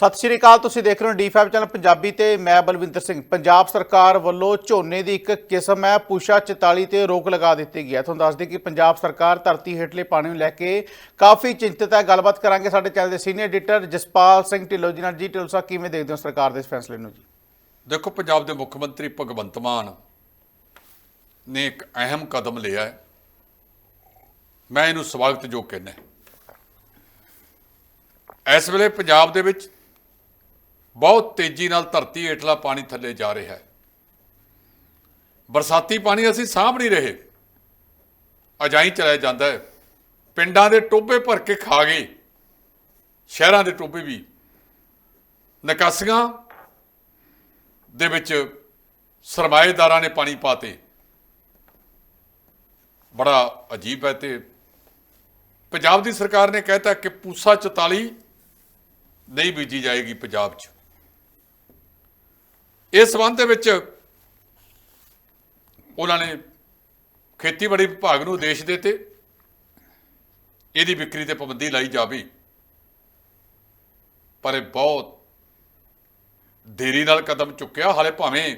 ਸਤਿ ਸ਼੍ਰੀ ਅਕਾਲ, ਤੁਸੀਂ ਦੇਖ ਰਹੇ ਹੋ ਡੀ5 ਚੈਨਲ ਪੰਜਾਬੀ ਤੇ ਮੈਂ ਬਲਵਿੰਦਰ ਸਿੰਘ। ਪੰਜਾਬ ਸਰਕਾਰ ਵੱਲੋਂ ਝੋਨੇ ਦੀ ਇੱਕ ਕਿਸਮ ਹੈ, ਪੂਸ਼ਾ 44 ਤੇ ਰੋਕ ਲਗਾ ਦਿੱਤੀ ਗਈ ਹੈ। ਤੁਹਾਨੂੰ ਦੱਸ ਦਈਏ ਕਿ ਪੰਜਾਬ ਸਰਕਾਰ ਧਰਤੀ ਹੇਠਲੇ ਪਾਣੀ ਨੂੰ ਲੈ ਕੇ ਕਾਫੀ ਚਿੰਤਤ ਹੈ। ਗੱਲਬਾਤ ਕਰਾਂਗੇ ਸਾਡੇ ਚੈਨਲ ਦੇ ਸੀਨੀਅਰ ਐਡੀਟਰ ਜਸਪਾਲ ਸਿੰਘ ਢਿੱਲੋਂ ਜੀ ਨਾਲ। ਜੀ ਢਿੱਲੋਂ ਸਾਹਿਬ, ਕਿਵੇਂ ਦੇਖਦੇ ਹੋ ਸਰਕਾਰ ਦੇ ਇਸ ਫੈਸਲੇ ਨੂੰ ਜੀ? ਦੇਖੋ, ਪੰਜਾਬ ਦੇ ਮੁੱਖ ਮੰਤਰੀ ਭਗਵੰਤ ਮਾਨ ਨੇ ਇੱਕ ਅਹਿਮ ਕਦਮ ਲਿਆ ਹੈ। ਮੈਂ ਇਹਨੂੰ ਸਵਾਗਤ ਜੋ ਕਹਿੰਦਾ ਇਸ ਵੇਲੇ ਪੰਜਾਬ ਦੇ ਵਿੱਚ ਬਹੁਤ ਤੇਜ਼ੀ ਨਾਲ ਧਰਤੀ ਹੇਠਲਾ ਪਾਣੀ ਥੱਲੇ ਜਾ ਰਿਹਾ ਹੈ। ਬਰਸਾਤੀ ਪਾਣੀ ਅਸੀਂ ਸਾਂਭ ਨਹੀਂ ਰਹੇ। ਅਜਾਈ ਚਲਾਇਆ ਜਾਂਦਾ ਹੈ। ਪਿੰਡਾਂ ਦੇ ਟੋਬੇ ਭਰ ਕੇ ਖਾ ਗਏ। ਸ਼ਹਿਰਾਂ ਦੇ ਟੋਬੇ ਵੀ। ਨਿਕਾਸੀਆਂ ਦੇ ਵਿੱਚ ਸਰਮਾਏਦਾਰਾਂ ਨੇ ਪਾਣੀ ਪਾਤੇ ਬੜਾ ਅਜੀਬ ਹੈ ਤੇ। ਪੰਜਾਬ ਦੀ ਸਰਕਾਰ ਨੇ ਕਹਿਤਾ ਕਿ ਪੂਸਾ 44 ਨਹੀਂ ਬੀਜੀ ਜਾਏਗੀ ਪੰਜਾਬ 'ਚ। ਇਸ ਸੰਬੰਧ ਦੇ ਵਿੱਚ ਉਹਨਾਂ ਨੇ ਖੇਤੀਬਾੜੀ ਵਿਭਾਗ ਨੂੰ ਆਦੇਸ਼ ਦਿੱਤੇ, ਇਹਦੀ ਵਿਕਰੀ ਤੇ ਪਾਬੰਦੀ ਲਾਈ ਜਾਵੇ। ਪਰ ਇਹ ਬਹੁਤ ਦੇਰੀ ਨਾਲ ਕਦਮ ਚੁੱਕਿਆ, ਹਾਲੇ ਭਾਵੇਂ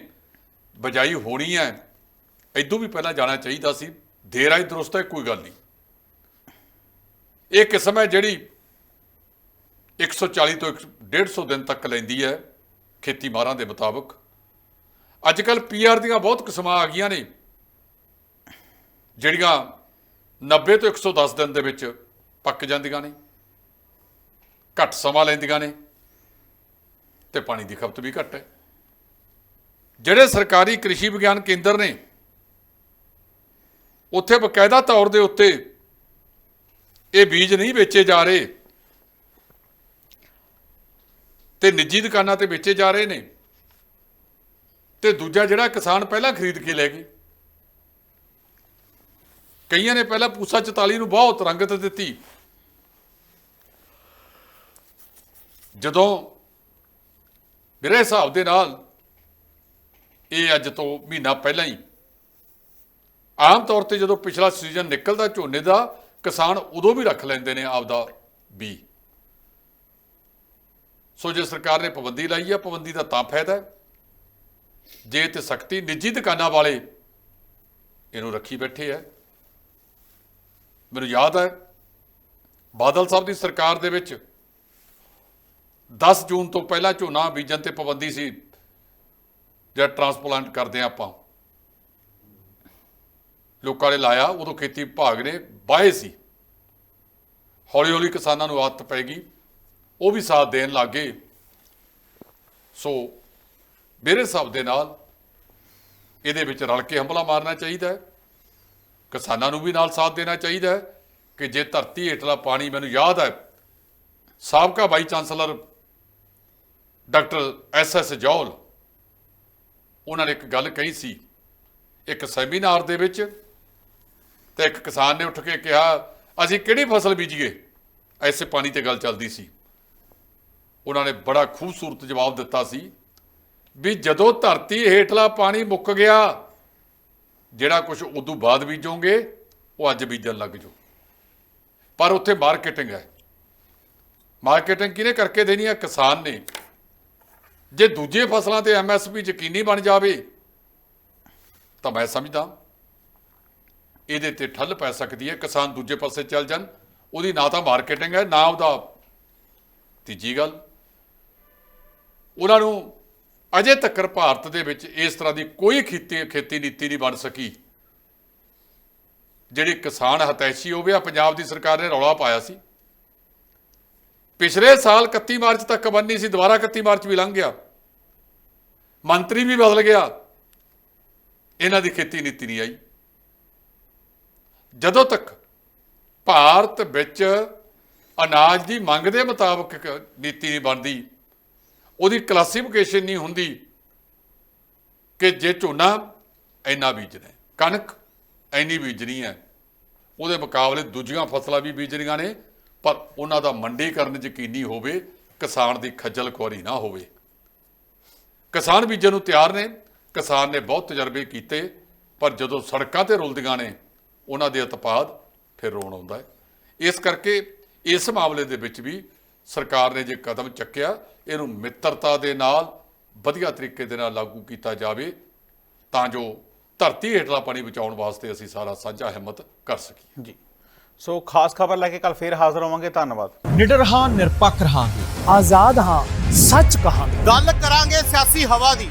ਬਜਾਈ ਹੋਣੀ ਹੈ ਇਦੋਂ ਵੀ ਪਹਿਲਾਂ ਜਾਣਾ ਚਾਹੀਦਾ ਸੀ, ਦੇਰ ਆਈ ਦਰੁਸਤ ਹੈ, ਕੋਈ ਗੱਲ ਨਹੀਂ। ਇਹ ਕਿਸਮ ਹੈ ਜਿਹੜੀ 140 ਤੋਂ 150 ਦਿਨ ਤੱਕ ਲੈਂਦੀ ਹੈ ਖੇਤੀ ਮਾਰਾਂ ਦੇ ਮੁਤਾਬਕ। ਅੱਜ ਕੱਲ ਪੀਆਰ ਦੀਆਂ ਬਹੁਤ ਕਿਸਮਾਂ ਆ ਗਈਆਂ ਨੇ। ਜਿਹੜੀਆਂ 90 ਤੋਂ 110 ਦਿਨ ਦੇ ਵਿੱਚ ਪੱਕ ਜਾਂਦੀਆਂ ਨੇ, ਘੱਟ ਸਮਾਂ ਲੈਂਦੀਆਂ ਨੇ ਤੇ ਪਾਣੀ ਦੀ ਖਪਤ ਵੀ ਘੱਟ ਹੈ। ਜਿਹੜੇ ਸਰਕਾਰੀ ਕ੍ਰਿਸ਼ੀ ਵਿਗਿਆਨ ਕੇਂਦਰ ਨੇ, ਉੱਥੇ ਬਕਾਇਦਾ ਤੌਰ ਦੇ ਉੱਤੇ ਇਹ ਬੀਜ ਨਹੀਂ ਵੇਚੇ ਜਾ ਰਹੇ ਤੇ ਨਿੱਜੀ ਦੁਕਾਨਾਂ ਤੇ ਵੇਚੇ ਜਾ ਰਹੇ ਨੇ। ਤੇ ਦੂਜਾ ਜਿਹੜਾ ਕਿਸਾਨ ਪਹਿਲਾਂ ਖਰੀਦ ਕੇ ਲੈ ਗਏ। ਕਈਆਂ ਨੇ ਪਹਿਲਾਂ ਪੂਸਾ 44 ਨੂੰ ਬਹੁਤ ਰੰਗਤ ਦਿੱਤੀ। ਜਦੋਂ ਮੇਰੇ ਹਿਸਾਬ ਦੇ ਨਾਲ ਇਹ ਅੱਜ ਤੋਂ ਮਹੀਨਾ ਪਹਿਲਾਂ ਹੀ ਆਮ ਤੌਰ ਤੇ ਜਦੋਂ ਪਿਛਲਾ ਸੀਜ਼ਨ ਨਿਕਲਦਾ, ਝੋਨੇ ਦਾ ਕਿਸਾਨ ਉਦੋਂ ਵੀ ਰੱਖ ਲੈਂਦੇ ਨੇ ਆਪਦਾ ਬੀ ਸੋ ਜੇ ਸਰਕਾਰ ਨੇ ਪਾਬੰਦੀ ਲਾਈ ਹੈ ਪਾਬੰਦੀ ਦਾ ਤਾਂ ਫਾਇਦਾ ਹੈ। ਜੇ ਤੇ ਸਖਤੀ ਨਿੱਜੀ ਦੁਕਾਨਾਂ ਵਾਲੇ ਇਹਨੂੰ ਰੱਖੀ ਬੈਠੇ ਹੈ ਮੈਨੂੰ ਯਾਦ ਹੈ ਬਾਦਲ ਸਾਹਿਬ ਦੀ ਸਰਕਾਰ ਦੇ ਵਿੱਚ 10 ਜੂਨ ਤੋਂ ਪਹਿਲਾਂ ਝੋਨਾ ਬੀਜਣ ਤੇ ਪਾਬੰਦੀ ਸੀ, ਜਿਹੜਾ ਟਰਾਂਸਪਲਾਂਟ ਕਰਦੇ ਆ ਆਪਾਂ। ਲੋਕਾਂ ਨੇ ਲਾਇਆ, ਉਦੋਂ ਖੇਤੀ ਵਿਭਾਗ ਨੇ ਬਾਏ ਸੀ। ਹੌਲੀ ਹੌਲੀ ਕਿਸਾਨਾਂ ਨੂੰ ਆਦਤ ਪੈ ਗਈ, ਉਹ ਵੀ ਸਾਥ ਦੇਣ ਲੱਗੇ ਸੋ ਮੇਰੇ ਹਿਸਾਬ ਦੇ ਨਾਲ ਇਹਦੇ ਵਿੱਚ ਰਲ ਕੇ ਹਮਲਾ ਮਾਰਨਾ ਚਾਹੀਦਾ ਹੈ। ਕਿਸਾਨਾਂ ਨੂੰ ਵੀ ਨਾਲ ਸਾਥ ਦੇਣਾ ਚਾਹੀਦਾ ਹੈ ਕਿ ਜੇ ਧਰਤੀ ਹੇਠਲਾ ਪਾਣੀ ਮੈਨੂੰ ਯਾਦ ਹੈ, ਸਾਬਕਾ vice chancellor doctor S S Johl ਉਹਨਾਂ ਨੇ ਇੱਕ ਗੱਲ ਕਹੀ ਸੀ, ਇੱਕ ਸੈਮੀਨਾਰ ਦੇ ਵਿੱਚ ਤੇ ਇੱਕ ਕਿਸਾਨ ਨੇ ਉੱਠ ਕੇ ਕਿਹਾ, ਅਸੀਂ ਕਿਹੜੀ ਫਸਲ ਬੀਜੀਏ? ਐਸੇ ਪਾਣੀ ਤੇ ਗੱਲ ਚੱਲਦੀ ਸੀ। ਉਹਨਾਂ ਨੇ ਬੜਾ ਖੂਬਸੂਰਤ ਜਵਾਬ ਦਿੱਤਾ ਸੀ। ਵੀ ਜਦੋਂ ਧਰਤੀ ਹੇਠਲਾ ਪਾਣੀ ਮੁੱਕ ਗਿਆ, ਜਿਹੜਾ ਕੁਝ ਉਦੋਂ ਬਾਅਦ ਬੀਜੋਗੇ, ਉਹ ਅੱਜ ਬੀਜਣ ਲੱਗ ਜਾਓ। ਪਰ ਉੱਥੇ ਮਾਰਕੀਟਿੰਗ ਹੈ। ਮਾਰਕੀਟਿੰਗ ਕਿਹਨੇ ਕਰਕੇ ਦੇਣੀ ਹੈ? ਕਿਸਾਨ ਨੇ। ਜੇ ਦੂਜੇ ਫਸਲਾਂ ਤੇ ਐਮਐਸਪੀ ਯਕੀਨੀ ਬਣ ਜਾਵੇ, ਤਾਂ ਮੈਂ ਸਮਝਦਾ, ਇਹਦੇ ਤੇ ਠੱਲ ਪੈ ਸਕਦੀ ਹੈ। ਕਿਸਾਨ ਦੂਜੇ ਪਾਸੇ ਚੱਲ ਜਾਣ। ਉਹਦੀ ਨਾ ਤਾਂ ਮਾਰਕੀਟਿੰਗ ਹੈ, ਨਾ ਉਹਦਾ ਤੀਜੀ ਗੱਲ। ਉਹਨਾਂ ਨੂੰ ਅਜੇ ਤੱਕ ਭਾਰਤ ਦੇ ਵਿੱਚ ਇਸ ਤਰ੍ਹਾਂ ਦੀ ਕੋਈ ਖੇਤੀ ਖੇਤੀ ਨੀਤੀ ਨਹੀਂ ਬਣ ਸਕੀ। ਜਿਹੜੀ ਕਿਸਾਨ ਹਤੈਸ਼ੀ ਹੋਵੇ ਆ ਪੰਜਾਬ ਦੀ ਸਰਕਾਰ ਨੇ ਰੌਲਾ ਪਾਇਆ ਸੀ। ਪਿਛਲੇ ਸਾਲ 31 ਮਾਰਚ ਤੱਕ ਬੰਨੀ ਸੀ, ਦੁਬਾਰਾ 31 ਮਾਰਚ ਵੀ ਲੰਘ ਗਿਆ। ਮੰਤਰੀ ਵੀ ਬਦਲ ਗਿਆ। ਇਹਨਾਂ ਦੀ ਖੇਤੀ ਨੀਤੀ ਨਹੀਂ ਆਈ। ਜਦੋਂ ਤੱਕ ਭਾਰਤ ਵਿੱਚ ਅਨਾਜ ਦੀ ਮੰਗ ਦੇ ਮੁਤਾਬਕ ਨੀਤੀ ਨਹੀਂ ਬਣਦੀ ਉਹਦੀ ਕਲਾਸੀਫਿਕੇਸ਼ਨ ਨਹੀਂ ਹੁੰਦੀ ਕਿ ਜੇ ਝੋਨਾ ਇੰਨਾ ਬੀਜਣਾ ਕਣਕ ਇੰਨੀ ਬੀਜਣੀ ਹੈ, ਉਹਦੇ ਮੁਕਾਬਲੇ ਦੂਜੀਆਂ ਫਸਲਾਂ ਵੀ ਬੀਜਣੀਆਂ ਨੇ, ਪਰ ਉਹਨਾਂ ਦਾ ਮੰਡੀਕਰਨ ਯਕੀਨੀ ਹੋਵੇ, ਕਿਸਾਨ ਦੀ ਖੱਜਲ ਖੁਆਰੀ ਨਾ ਹੋਵੇ। ਕਿਸਾਨ ਬੀਜਣ ਨੂੰ ਤਿਆਰ ਨੇ, ਕਿਸਾਨ ਨੇ ਬਹੁਤ ਤਜਰਬੇ ਕੀਤੇ, ਪਰ ਜਦੋਂ ਸੜਕਾਂ ਤੇ ਰੁਲਦੀਆਂ ਨੇ, ਉਹਨਾਂ ਦੇ ਉਤਪਾਦ ਫਿਰ ਰੋਣ ਆਉਂਦਾ ਹੈ। ਇਸ ਕਰਕੇ ਇਸ ਮਾਮਲੇ ਦੇ ਵਿੱਚ ਵੀ ਸਰਕਾਰ ਨੇ ਜੇ ਕਦਮ ਚੱਕਿਆ ਇਹਨੂੰ ਮਿੱਤਰਤਾ ਦੇ ਨਾਲ ਵਧੀਆ ਤਰੀਕੇ ਦੇ ਨਾਲ ਲਾਗੂ ਕੀਤਾ ਜਾਵੇ ਤਾਂ ਜੋ ਧਰਤੀ ਹੇਠਲਾ ਪਾਣੀ ਬਚਾਉਣ ਵਾਸਤੇ ਅਸੀਂ ਸਾਰਾ ਸਾਂਝਾ ਹਿੰਮਤ ਕਰ ਸਕੀਏ। ਜੀ। ਸੋ ਖਾਸ ਖਬਰ ਲੈ ਕੇ ਕੱਲ ਫੇਰ ਹਾਜ਼ਰ ਹੋਵਾਂਗੇ। ਧੰਨਵਾਦ। ਨਿਡਰ ਹਾਂ ਨਿਰਪੱਖ ਰਹਾਂਗੇ। ਆਜ਼ਾਦ ਹਾਂ ਸੱਚ ਕਹਾਂਗੇ। ਗੱਲ ਕਰਾਂਗੇ ਸਿਆਸੀ ਹਵਾ ਦੀ।